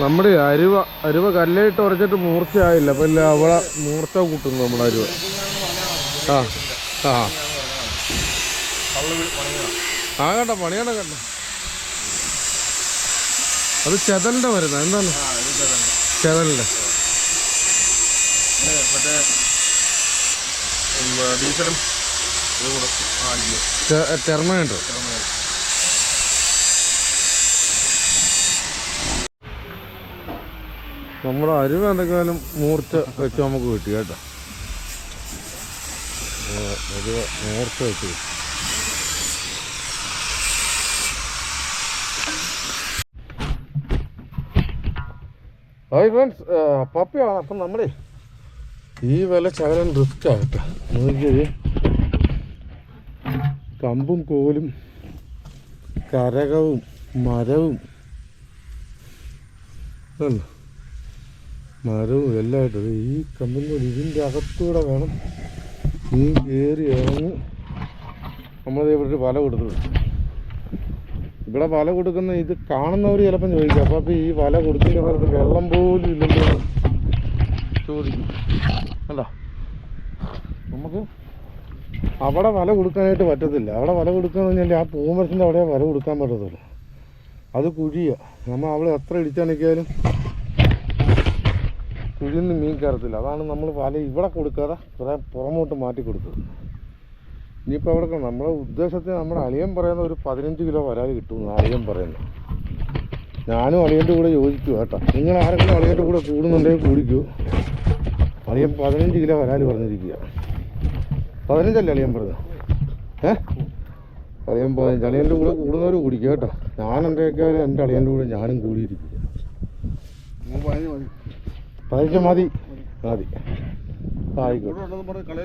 നമ്മുടെ അരുവ അരുവ കല്ലിട്ട് ഉറച്ചിട്ട് മൂർച്ചയായില്ല. അപ്പൊ ഇല്ല അവിടെ മൂർച്ച കൂട്ടുന്നു നമ്മുടെ അരുവ. ആ ആ. ആ കണ്ട പണിയാണ് കണ്ട. അത് ചെതലിന്റെ വരുന്ന എന്താണ്? ചെതലിന്റെ. ഡീസലും കൂടെ ടെർമയുണ്ട് നമ്മുടെ അരുവ എന്തെങ്കിലും മൂർച്ച വെച്ച് നമുക്ക് കിട്ടി കേട്ടോ. അരുവ മൂർച്ച വെച്ച് കിട്ടി. ഹായ് ഫ്രണ്ട്സ് പപ്പിയാണ്. അപ്പം നമ്മുടെ ഈ വില ശകലം റിസ്ക് ആകട്ടെ നോക്കിയത് കമ്പും കോലും കരകവും മരവും. ഇതല്ല മരവും എല്ലാം ഈ കമ്പും കോലും ഇതിന്റെ അകത്തൂടെ വേണം. ഈ കയറി ഇറങ്ങി നമ്മളിതേ ഒരു വല കൊടുത്തത് ഇവിടെ വല കൊടുക്കുന്ന ഇത് കാണുന്നവർ ചിലപ്പം ചോദിക്കും അപ്പം അപ്പം ഈ വല കൊടുക്കുന്നവർക്ക് വെള്ളം പോലും ഇല്ലല്ലോ ചോദിക്കും. അല്ല നമുക്ക് അവിടെ വല കൊടുക്കാനായിട്ട് പറ്റത്തില്ല. അവിടെ വല കൊടുക്കാന്ന് പറഞ്ഞാൽ ആ പൂമരത്തിന്റെ അവിടെ വല കൊടുക്കാൻ പറ്റത്തുള്ളൂ. അത് കുഴിയാണ് നമ്മൾ അവിടെ എത്ര ഇടിച്ചാണിക്കാലും നിന്ന് മീൻ കയറത്തില്ല. അതാണ് നമ്മൾ വല ഇവിടെ കൊടുക്കാതെ കുറേ പുറമോട്ട് മാറ്റി കൊടുത്തത്. ഇനിയിപ്പോൾ അവിടെ. നമ്മുടെ ഉദ്ദേശത്തിന് നമ്മുടെ അളിയൻ പറയുന്ന ഒരു പതിനഞ്ച് കിലോ വരാൽ കിട്ടും അളിയൻ പറയുന്നത് ഞാനും അളിയന്റെ കൂടെ യോജിക്കും കേട്ടോ. നിങ്ങൾ ആരെങ്കിലും അളിയന്റെ കൂടെ കൂടുന്നുണ്ടെങ്കിൽ കൂടിക്കൂ. അളിയൻ പതിനഞ്ച് കിലോ വരാൽ പറഞ്ഞിരിക്കുക. പതിനഞ്ചല്ലേ അളിയൻ പറഞ്ഞത്? ഏ? അളിയൻ പതിനഞ്ച്. അളിയന്റെ കൂടെ കൂടുന്നവർ കൂടിക്കും കേട്ടോ. ഞാൻ എന്റെയൊക്കെ എന്റെ അളിയന്റെ കൂടെ ഞാനും കൂടിയിരിക്കുക പതിനഞ്ച് മതി. മതി.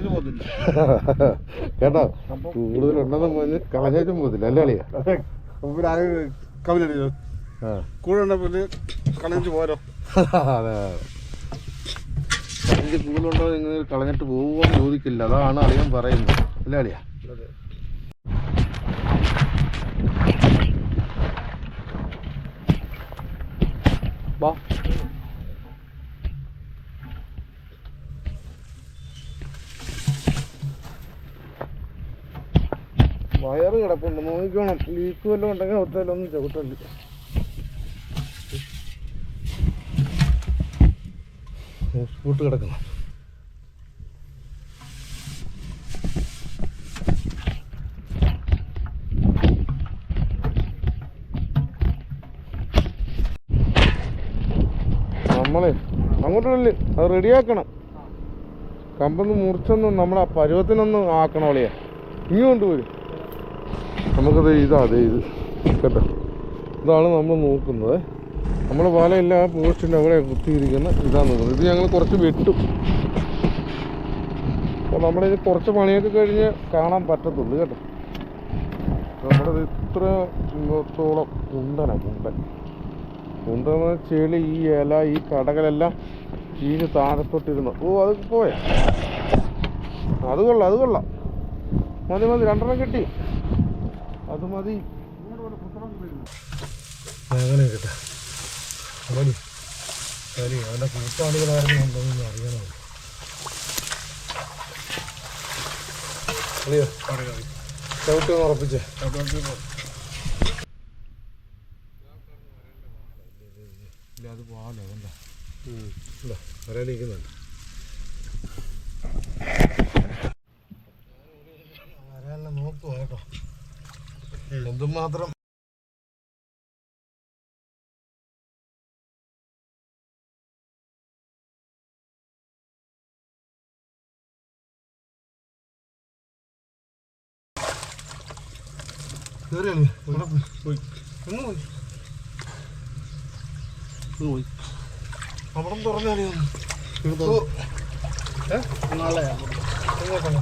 പോകുന്നില്ല കേട്ടോ? കൂടുതലുണ്ടെന്നും പറഞ്ഞ് കളഞ്ഞേച്ചും പോകത്തില്ല. അല്ലേ അളിയ? കവിലടി ആ. കൂടെ ഉണ്ടപ്പോൾ കളഞ്ഞു പോരോ? അതെ പതിനഞ്ച് കൂടുതലുണ്ടോ നിങ്ങൾ കളഞ്ഞിട്ട് പോകുമോ എന്ന് ചോദിക്കില്ല. അതാണ് അളിയൻ പറയുന്നത്. അല്ലേ അളിയ? വാ. വയറ് കിടപ്പുണ്ട്. നോക്കിക്കോണം ലീക്ക് വല്ലതും ഉണ്ടെങ്കിൽ ഒത്തല്ലൊന്നും ചവിട്ടല്ല സ്കൂട്ട് കിടക്കണം നമ്മളെ അങ്ങോട്ടല്ലേ അത് റെഡിയാക്കണം കമ്പൊന്ന് മുറിച്ചൊന്ന് നമ്മളെ പരുവത്തിനൊന്നും പരുവത്തിനൊന്ന് ആക്കണം അളിയാ ഇനി കൊണ്ടുപോരും. നമുക്കത് ഇതാ അതെ ഇത്. കേട്ടോ? ഇതാണ് നമ്മൾ നോക്കുന്നത്. നമ്മൾ വലയില്ല ആ പോസ്റ്റിന്റെ അവിടെ കുത്തിയിരിക്കുന്ന ഇതാണ് നോക്കുന്നത്. ഇത് ഞങ്ങൾ കുറച്ച് വെട്ടു. അപ്പോൾ നമ്മുടെ ഇത് കുറച്ച് പണിയൊക്കെ കഴിഞ്ഞ് കാണാൻ പറ്റത്തുള്ളൂ കേട്ടോ? നമ്മുടെ ഇത് ഇത്ര ഇന്നത്തോളം കുണ്ടന കുണ്ടൻ കുണ്ടെന്ന് ചെളി ഈ ഇല ഈ കടകളെല്ലാം ചീഞ്ഞ് താഴത്തോട്ടിരുന്നു. ഓ അത് പോയ? അത് കൊള്ളാം അത് കൊള്ളാം. മതി മതി രണ്ടെണ്ണം കിട്ടി. അത് മതി. അങ്ങനെ കേട്ടോ അവന് കളി അവന്റെ കൂട്ടാളികളായിരുന്നു ഉണ്ടോന്ന് അറിയണം? അറിയോ ചവിട്ടി ഒന്ന് ഉറപ്പിച്ചേ. ഇല്ല അത് പോകാമല്ലോ അതുകൊണ്ടാ ഇല്ല വരാനിരിക്കുന്നുണ്ട്. എന്തുമാത്രം ഇവിടെ പോയി. എങ്ങ് പോയി. പോയി. അവിടെ തുറന്നാലേ ഒന്ന്. ഏ? നാളെ എങ്ങോട്ടാണ്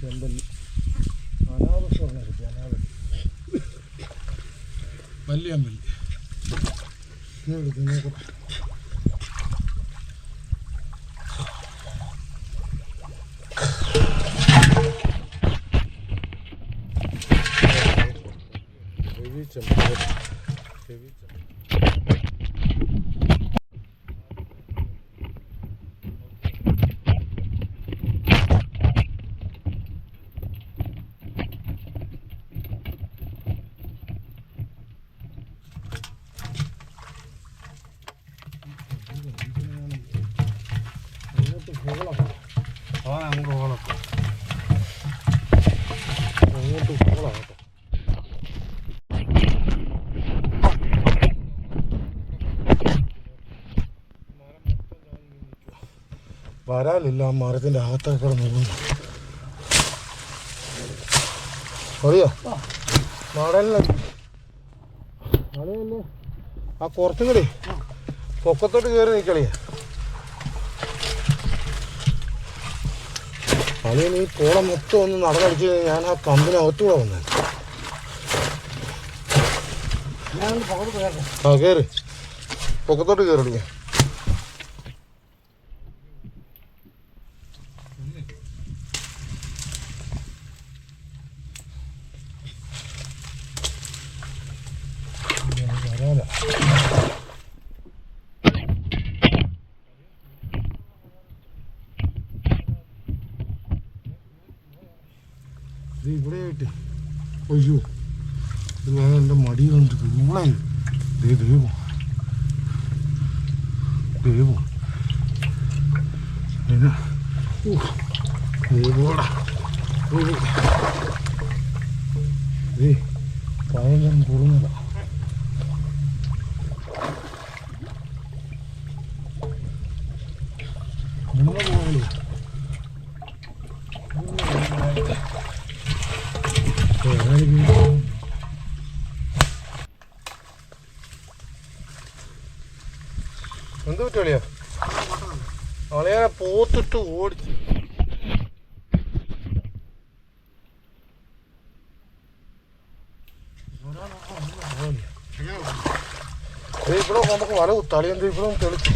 ചെമ്പല്ലി അനാവശ്യമാണ് കിട്ടി അനാവശ്യം. വല്യാമ്പല്ലി എടുത്ത് നോക്കട്ടെ ഹെവി ചെമ്പല്ലി ഹെവി ചെമ്പല്ലി അങ്ങോട്ട് പോകണം ആ അങ്ങോട്ട് പോകണം അങ്ങോട്ട് പോകണം കേട്ടോ വരാലില്ല ആ മരത്തിന്റെ അകത്തൊക്കെ കിടന്നു അറിയോ? നാടല്ലേ ആ കുറച്ചും കൂടി പൊക്കത്തോട്ട് കയറി നിൽക്കളിയാ അളിയൻ ഈ പോളം മൊത്തം ഒന്ന് നടന്നടിച്ച് ഞാൻ ആ കമ്പിനകത്തൂടെ വന്നത് ഞാൻ ആ കയറി. പൊക്കത്തോട്ട് കയറി വരാല എന്ത് പറ്റിയ അളിയാ? പോത്തിട്ട് ഓടിച്ച്. ഇവിടെ നമുക്ക് വല കുത്താളി എന്ത്? ഇവിടെ തെളിച്ചു.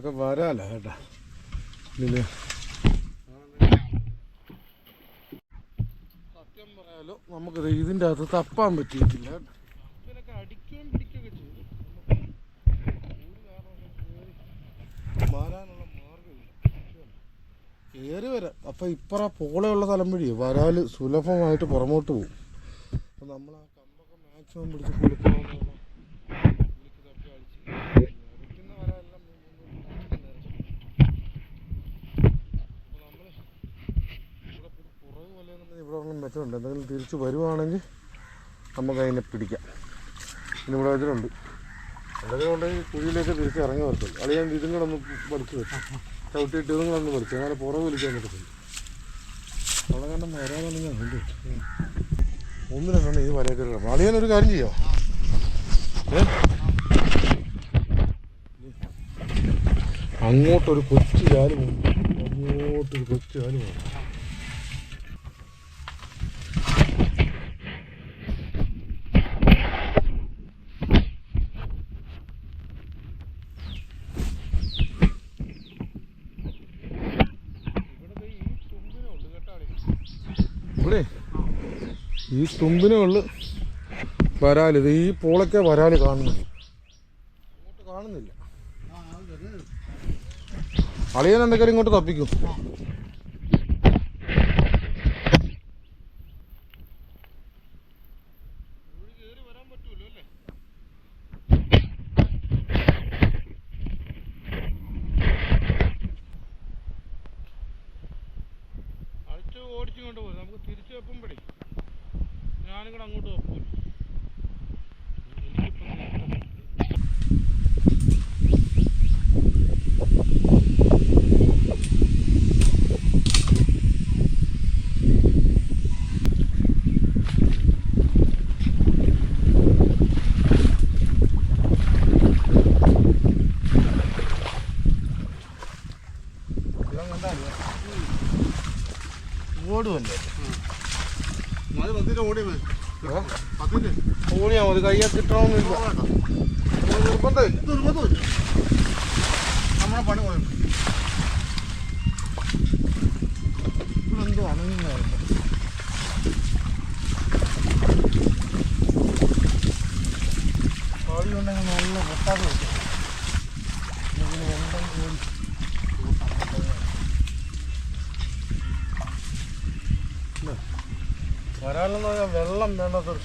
ഒക്കെ വരാല കേട്ടാ. പിന്നെ സത്യം പറയാലോ നമുക്ക് ഇതിന്റെ അകത്ത് തപ്പാൻ പറ്റിയിട്ടില്ല. മാറാനുള്ള മാർഗമില്ല കയറി വരാം. അപ്പം ഇപ്പറ പോളയുള്ള സ്ഥലം വഴി വരാൽ സുലഭമായിട്ട് പുറമോട്ട് പോകും. അപ്പം നമ്മൾ ആ കമ്പൊക്കെ മാക്സിമം പിടിച്ച് കുളിക്കണമെന്നുള്ള കുളിക്ക് തപ്പി അടിച്ച് ഇരിക്കുന്ന വരാലെല്ലാം അപ്പോൾ നമ്മൾ ഇവിടെ പിന്നെ പുറകു വലയെന്നുണ്ടെങ്കിൽ ഇവിടെ ഒന്നും മെച്ചമുണ്ട് എന്തെങ്കിലും തിരിച്ച് വരുവാണെങ്കിൽ നമുക്ക് അതിനെ പിടിക്കാം. പിന്നെ ഇവിടെ വെച്ചിട്ടുണ്ട്. എന്തെങ്കിലും ഉണ്ടെങ്കിൽ കുഴിയിലേക്ക് തിരിച്ച് ഇറങ്ങി വരത്തുള്ളൂ. അത് ഇതും കൂടെ ഒന്ന് പഠിച്ചു വെച്ചു. ചവിട്ടിയിട്ട് ഇതും പഠിച്ചു. അങ്ങനെ പുറകെ വിളിക്കാൻ പറ്റത്തില്ല. അവിടെ കണ്ടം വരാമെന്ന് ഞാൻ ഉണ്ട് ഒന്ന് രണ്ടെണ്ണം ഈ വലയൊക്കെ അളിയാൻ ഒരു കാര്യം ചെയ്യാം? ഏ? അങ്ങോട്ടൊരു കൊച്ചു പോകും അങ്ങോട്ടൊരു കൊച്ചു ചാൽ പോകും ഇവിടെ ഈ തുമ്പിനെ ഉള്ളു വരാൽ. ഇത് ഈ പോളൊക്കെ വരാൽ കാണുന്നു അങ്ങോട്ട് കാണുന്നില്ല. അളിയൻ എന്തൊക്കെ ഇങ്ങോട്ട് തപ്പിക്കും? ഓടുമല്ലേ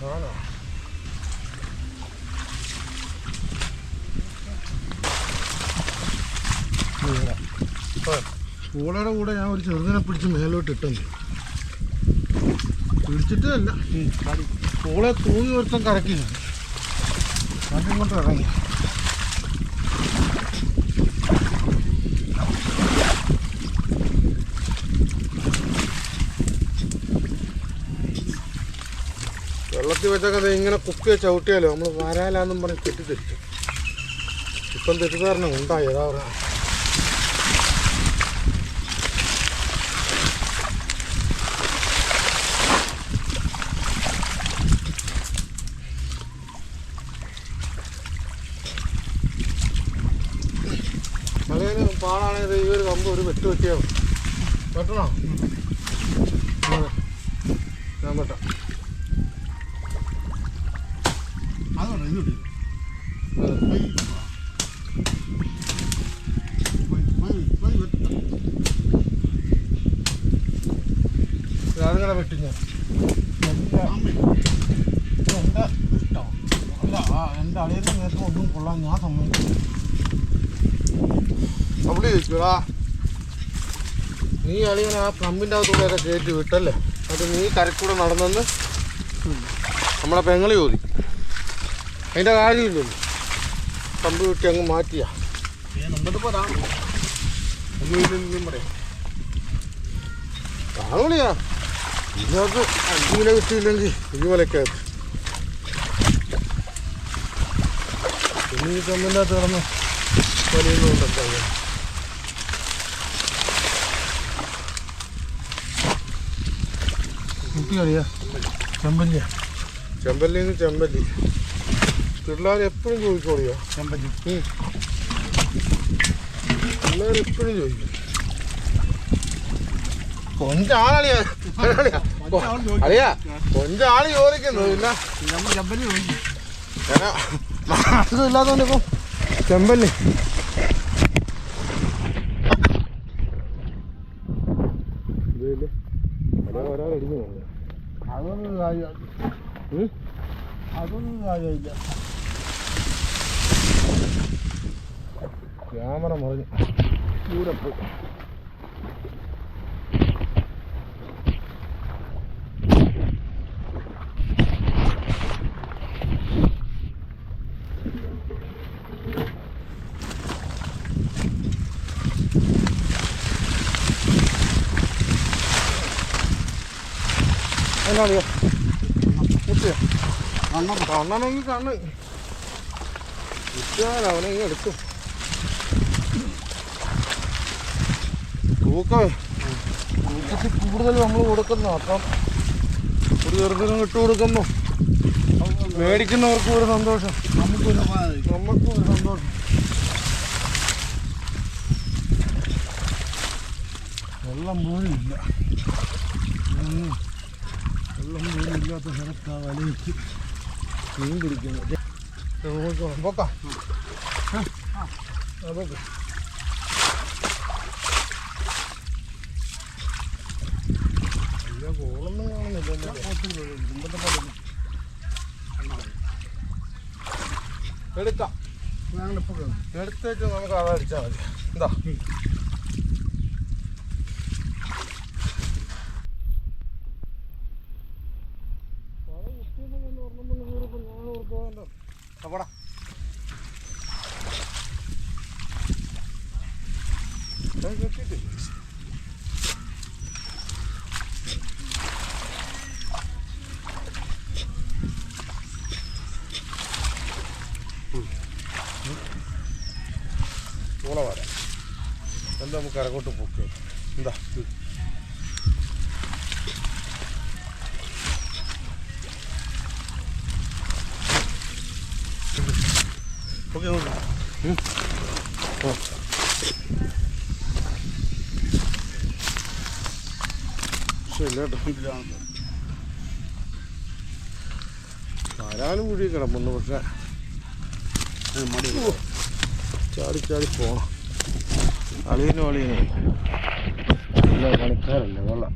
സാധനമാണ് പൂളയുടെ കൂടെ ഞാൻ ഒരു ചെറുതിനെ പിടിച്ച് മേലോട്ട് ഇട്ടുണ്ട് പിടിച്ചിട്ടല്ല ഓളെ തൂങ്ങി ഒരുത്തം കരക്കി അതും കൊണ്ട് ഇറങ്ങി. വെള്ളത്തിൽ വെച്ചൊക്കെ ഇങ്ങനെ കുപ്പിയെ ചവിട്ടിയാലോ? നമ്മൾ വരാലാന്നും പറഞ്ഞ് തെറ്റിദ്ധരിച്ചു ഇപ്പം തെറ്റിദ്ധാരണ ഉണ്ടായി ഏതാ പറയാ. പാടാണെങ്കിൽ ഈ ഒരു കമ്പ് ഒരു വെട്ട് വെട്ടിയാ മതി. വെട്ടണോ? ഞാൻ വെട്ടാം. നേരത്തെ ഒന്നും നീ അളിയൻ ആ കമ്പിന്റെ അകത്തൂടെയൊക്കെ കയറ്റി വിട്ടല്ലേ അത് നീ കരക്കൂടെ നടന്നെന്ന് നമ്മളെ പെങ്ങളി ചോദി അതിന്റെ കാര്യമില്ലല്ലോ. കമ്പ് കിട്ടി അങ്ങ് മാറ്റിയാ. കാണുകളിയാ ഇതിനകത്ത് അഞ്ച് കിലോ കിട്ടിയില്ലെങ്കിൽ വിലക്കകത്ത് പിന്നെ ഈ കമ്പിന്റെ അകത്ത് കിടന്ന് വലിയുന്നുണ്ടല്ലോ കുട്ടി കളിയാ ചെമ്പല്ലിയാ? ചെമ്പല്ലിന്ന് ചെമ്പല്ലി. പിള്ളേർ എപ്പോഴും ചോദിക്കോളിയോ ചെമ്പല്ലി പിള്ളേർ എപ്പോഴും ചോദിക്കും. കൊഞ്ചാളിയാ കൊഞ്ചാൾ ചോദിക്കുന്നു. പിന്നെ? ഇല്ലാത്തോണ്ട് ഇപ്പം ചെമ്പല്ലി. അതൊന്നും കാര്യമില്ല അതൊന്നും കാര്യമില്ല ക്യാമറ മറിഞ്ഞു ദൂരെ പോയി. എന്നാ അറിയോ കുട്ടിയോ കണ്ണം കണ്ണനെങ്കിൽ കണ്ണ്. കിട്ടിയാൽ അവനെ ഇങ്ങ് എടുക്കും. തൂക്കമേ തൂക്കത്തിൽ കൂടുതൽ നമ്മൾ കൊടുക്കുന്നു. അപ്പം ഒരു ചെറുതിനും ഇട്ട് കൊടുക്കുന്നു. മേടിക്കുന്നവർക്കും ഒരു സന്തോഷം. നമുക്കൊരു. നമുക്കും ഒരു സന്തോഷം. വെള്ളം പോലും ഇല്ല. വെള്ളം പോലും ഇല്ലാത്ത ആ വലയിച്ച് മീൻ പിടിക്കുന്നത്. പോക്കാം ആ, ആ, എടുക്കാം. എടുത്തേക്ക് നമുക്ക് അതടിച്ചാൽ മതി എന്താ വരാനും കുഴി കിടപ്പുണ്ട് പക്ഷെ. മടി. ചാടി ചാടി പോണം. അളിയനും അളിയനും. നല്ല പണിക്കാരല്ലേ വെള്ളം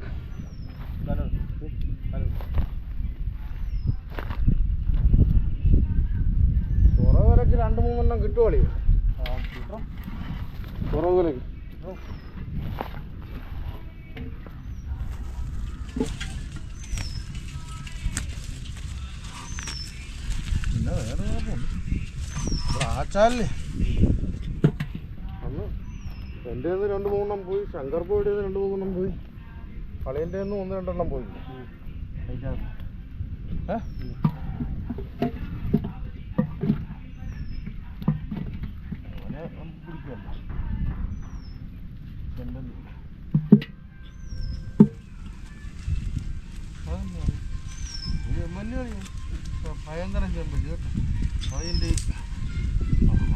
കുറവരൊക്കെ രണ്ട് മൂന്നെണ്ണം കിട്ടുമോ ആ, കിട്ടും. തുറവിലക്ക് പിന്നെ വേറെ കുഴപ്പമുണ്ട് ആച്ചാലേ അന്ന് എന്റെ രണ്ട് മൂന്നെണ്ണം പോയി. ശങ്കർ പോയുടെ രണ്ട് മൂന്നെണ്ണം പോയി. കളിയന്റെ ഒന്ന് രണ്ടെണ്ണം പോയി. കഴിക്കാം. ഏ? അവനെ നമുക്ക് പിടിക്കുമല്ലോ. ചെമ്പല്ലി. അതെന്താ? ഇത് ചെമ്പല്ലി കളിയാ. ഇപ്പൊ ഭയങ്കരം ചെമ്പല്ലി കേട്ടോ അതിന്റെ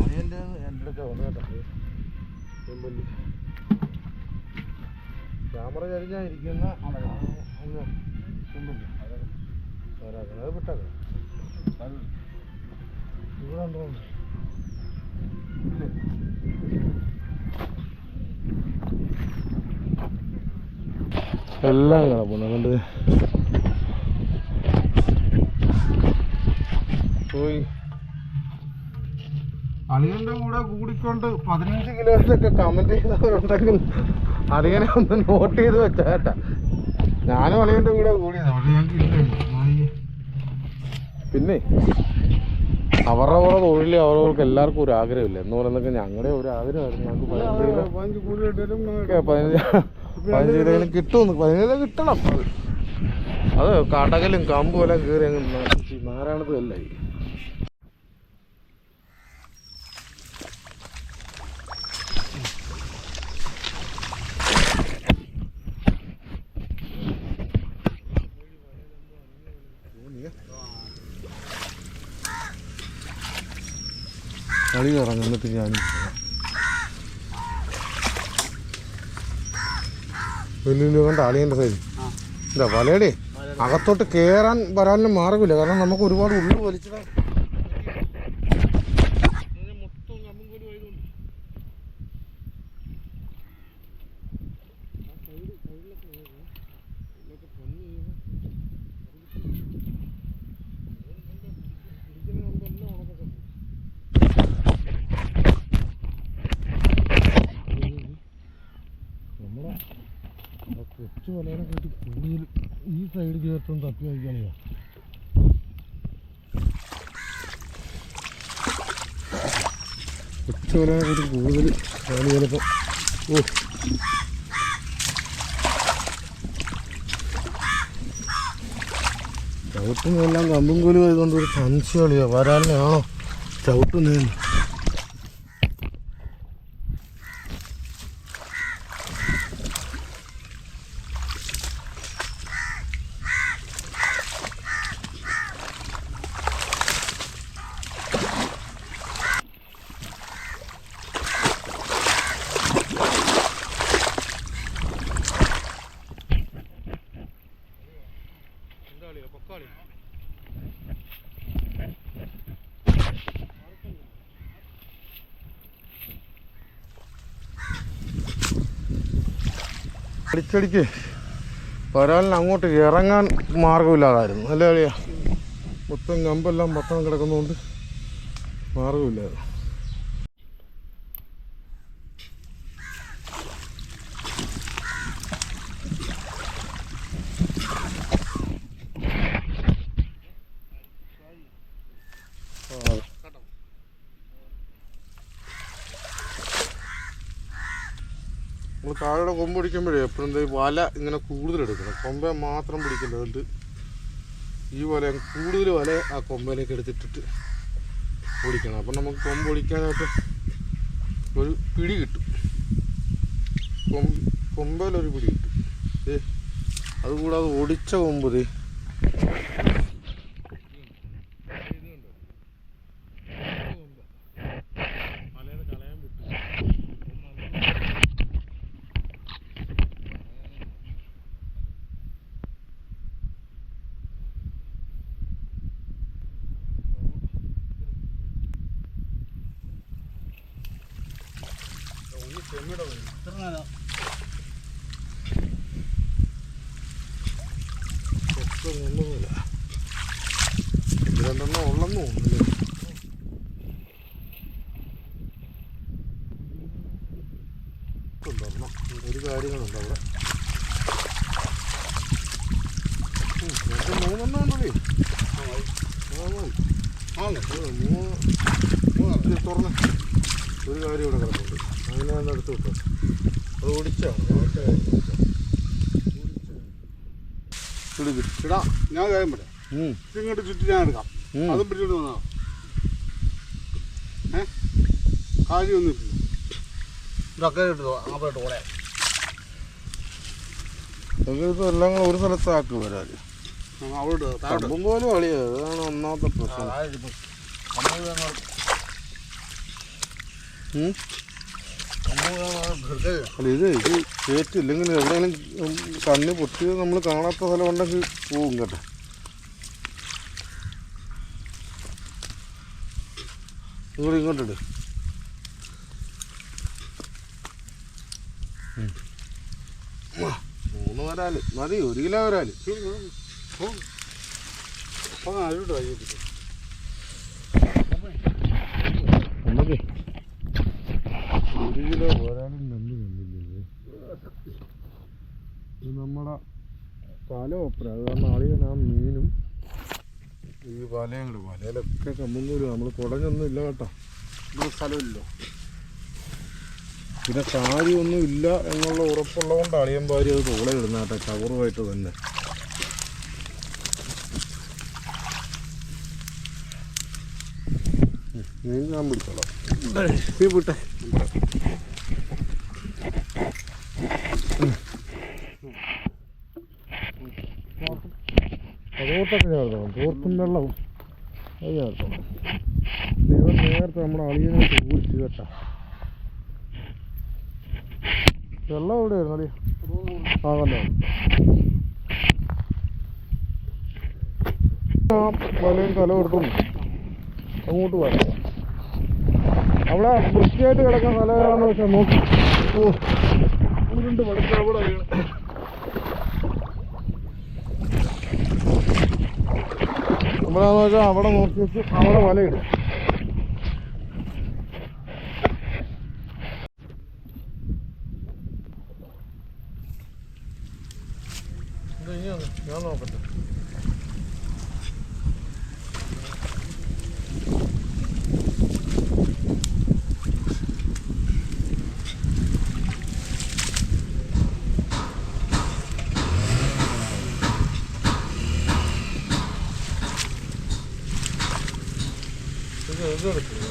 അതിന്റെ എന്റെ അടുക്ക വന്നു കേട്ടോ ചെമ്പല്ലി ക്യാമറ ചരിഞ്ഞായിരിക്കുന്ന അത് അത് ഇവിടെ എല്ലാം കിടപ്പുണ്ട്. പോയി. അളിയന്റെ കൂടെ കൂടിക്കൊണ്ട് പതിനഞ്ച് കിലോമീറ്ററൊക്കെ കമന്റ് ചെയ്തവരുണ്ടെങ്കിൽ അളിയനെ ഒന്ന് നോട്ട് ചെയ്ത് വെച്ചാ കേട്ടാ. ഞാനും അളിയന്റെ കൂടെ കൂടിയതാ പക്ഷെ ഞങ്ങൾക്ക് ഇല്ല. പിന്നെ അവരുടെ കൂടെ തൊഴിൽ അവരവർക്ക് എല്ലാവർക്കും ഒരു ആഗ്രഹമില്ല. എന്ന് പറയുന്നത് ഞങ്ങളുടെ ഒരു ആഗ്രഹമായിരുന്നു. ഞങ്ങൾക്ക് പതിനഞ്ച് കിട്ടുമെന്ന് പതിനഞ്ച് കിട്ടണം. അത്. കടകലും കമ്പും എല്ലാം കയറി അങ്ങ് നാരായണത്തും കളി കറങ്ങും എന്നിട്ട് ഞാൻ വലിയ കണ്ട അളിയന്റെ എന്താ വലയുടെ. അകത്തോട്ട് കയറാൻ വരാനും മാർഗമില്ല കാരണം നമുക്ക് ഒരുപാട് ഉള്ളു വലിച്ചിടാൻ നമ്മുടെ ആ കൊച്ചു വലയുടെ കൂട്ടി കൂടുതൽ ഈ സൈഡ് ചേർത്തും തപ്പി വയ്ക്കണിയോ കൊച്ചു ഒരു കൂടുതൽ കളി ചിലപ്പോൾ ഓ. ചവിട്ടുന്നെല്ലാം കമ്പും കൂലി ആയതുകൊണ്ട് ഒരു സംശയമാണ് വരാനാണോ വരാനാണോ അടിച്ചടിക്ക് വരാലിന് അങ്ങോട്ട് ഇറങ്ങാൻ മാർഗമില്ലാതായിരുന്നു. അല്ലേ അളിയ? മൊത്തം കമ്പെല്ലാം പത്തണം കിടക്കുന്നതുകൊണ്ട് മാർഗമില്ലായിരുന്നു. നമ്മൾ താഴെ കൊമ്പ് പിടിക്കുമ്പോഴേ എപ്പോഴും വല ഇങ്ങനെ കൂടുതൽ എടുക്കണം. കൊമ്പ മാത്രം പിടിക്കില്ല അതുകൊണ്ട് ഈ വല കൂടുതൽ വല ആ കൊമ്പയിലേക്ക് എടുത്തിട്ടിട്ട് ഓടിക്കണം അപ്പം നമുക്ക് കൊമ്പ് ഒടിക്കാനായിട്ട് ഒരു പിടി കിട്ടും. കൊമ്പ് കൊമ്പയിലൊരു പിടി കിട്ടും. ഏ അതുകൂടാതെ ഒടിച്ച കൊമ്പ് ദേ ഒക്കെ ഒന്നുമില്ല ഇത് രണ്ടെണ്ണം ഉള്ളെന്ന് തോന്നുന്നില്ല ഒരു കാര്യങ്ങളുണ്ട് അവിടെ മൂന്നെണ്ണം ഉണ്ടല്ലേ മൂന്ന് തുറന്ന് ഒരു കാര്യം ഇവിടെ കിടപ്പുണ്ട് അങ്ങനെ ഒന്ന് എടുത്ത് കിട്ടും അത് ഓടിച്ചോ? ഇടാ ഞാൻ കാര്യം പറയാം ഇങ്ങോട്ട് ചുറ്റി ഞാൻ എടുക്കാം. അതും പിടിച്ചോണ്ട് വന്നാ ഏ? കാര്യമൊന്നുമില്ല. ഇതൊക്കെ ഇട്ടു അങ്ങോട്ട് ഓടെ. എല്ലാം കൂടെ ഒരു സ്ഥലത്താക്കി അവിടെ കമ്പും പോലും അതാണ് ഒന്നാമത്തെ പ്രശ്നം? അല്ല ഇത് ഇത് കേറ്റില്ലെങ്കിൽ എവിടെയെങ്കിലും കണ്ണ് പൊട്ടിയത് നമ്മൾ കാണാത്ത സ്ഥലം ഉണ്ടെങ്കിൽ പോവും കേട്ടോ ഇങ്ങോട്ട് ഇങ്ങോട്ടിട് ഉം. മൂന്ന് വരാൽ മതി ഒരു കിലോ വരാൽ അപ്പം ഇവിടെ വൈകിട്ട് നമുക്ക് ഒരു കിലോ വരാനും നന്ദി നന്ദില്ലേ ഇത്. നമ്മുടെ പല ഒപ്പര അത് കാരണം അളിയൻ ആ മീനും. ഈ വലയങ്ങൾ വലയിലൊക്കെ കമ്പും കൂടി നമ്മൾ കുടഞ്ഞൊന്നും ഇല്ല കേട്ടോ. ഇവിടെ സ്ഥലമില്ലോ. പിന്നെ കാര്യമൊന്നും ഇല്ല എന്നുള്ള ഉറപ്പുള്ളതുകൊണ്ട് അളിയൻ ഭാര്യ അത് തോളെ ഇടുന്ന കേട്ടോ ചവറുമായിട്ട് തന്നെ. ഞാൻ പിടിച്ചോളാം. നീ വിട്ടെ അതോട്ടൊക്കെ ചേർത്തോളം തോർത്തും വെള്ളവും. അത് ചേർത്തോളം ഇവർ നേരത്തെ നമ്മുടെ അളിയനെ ചോദിച്ചു കേട്ടാ. വെള്ളം എവിടെയായിരുന്നു അളിയ? ആ കണ്ടോ? ആ വലയും തല കൊടുക്കും അങ്ങോട്ട് വരാം അവിടെ വൃത്തിയായിട്ട് കിടക്കുന്ന സ്ഥലം ഏതാണെന്ന് വെച്ചാൽ നോക്കി. ഓ ഉരുണ്ട് അവിടെ വീണ് നമ്മളെന്ന് വെച്ചാൽ അവിടെ നോക്കി വെച്ച് അവിടെ വലയിടും ഇത് ഇനി ഒന്ന് ഞാൻ നോക്കട്ടെ ഇത് ഇത് എടുക്കില്ല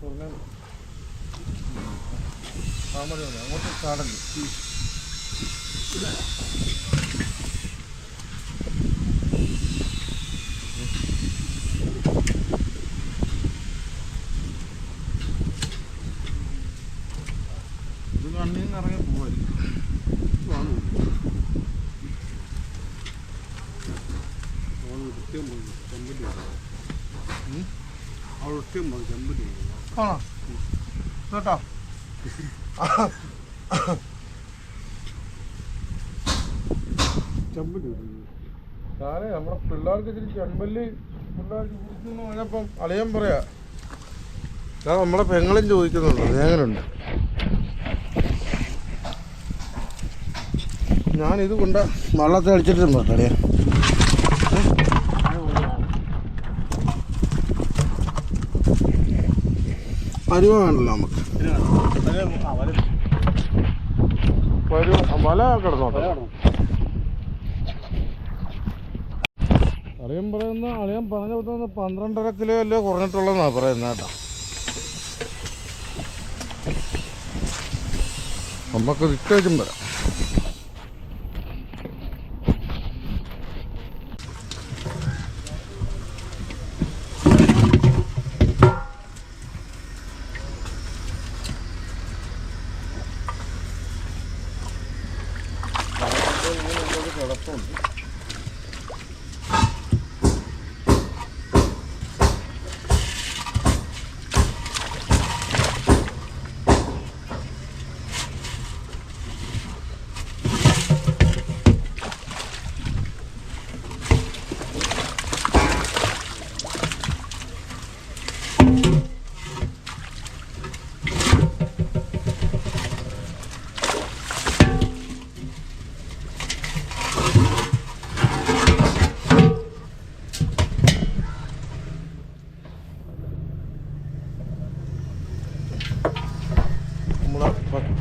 ആ മതി മതി. അങ്ങോട്ട് ചാടല്ലേ ഇത് കണ്ണിൽ നിന്ന് ഇറങ്ങി പോവായിരിക്കും ഇതാണ് അവൾ കൃത്യം പോയി ചെമ്പല്ലി അവൾ കൃത്യം പോയി ചെമ്പല്ലി ആണോ കേട്ടോ ചെമ്പല്ലി ഞാനേ നമ്മുടെ കുടിക്കുന്നു പറഞ്ഞപ്പം അളിയൻ പറയാ ഞാൻ നമ്മളെ പെങ്ങളും ചോദിക്കുന്നുണ്ട് എങ്ങനെയുണ്ട് ഞാനിത് കൊണ്ട വള്ളത്തെ അടിച്ചിട്ടുണ്ട് അളിയ പരുവ വേണല്ലോ നമുക്ക്. പരുവ വല കിടന്നോട്ടെ. അളിയൻ പറയുന്ന അളിയൻ പറഞ്ഞ പന്ത്രണ്ടര കിലോ അല്ലേ കുറഞ്ഞിട്ടുള്ളതെന്നാ പറയുന്നത് കേട്ടോ. നമുക്ക് വിറ്റേക്കും വരാം.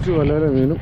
രണ്ടാമത്തെ വലയിലെ മീനും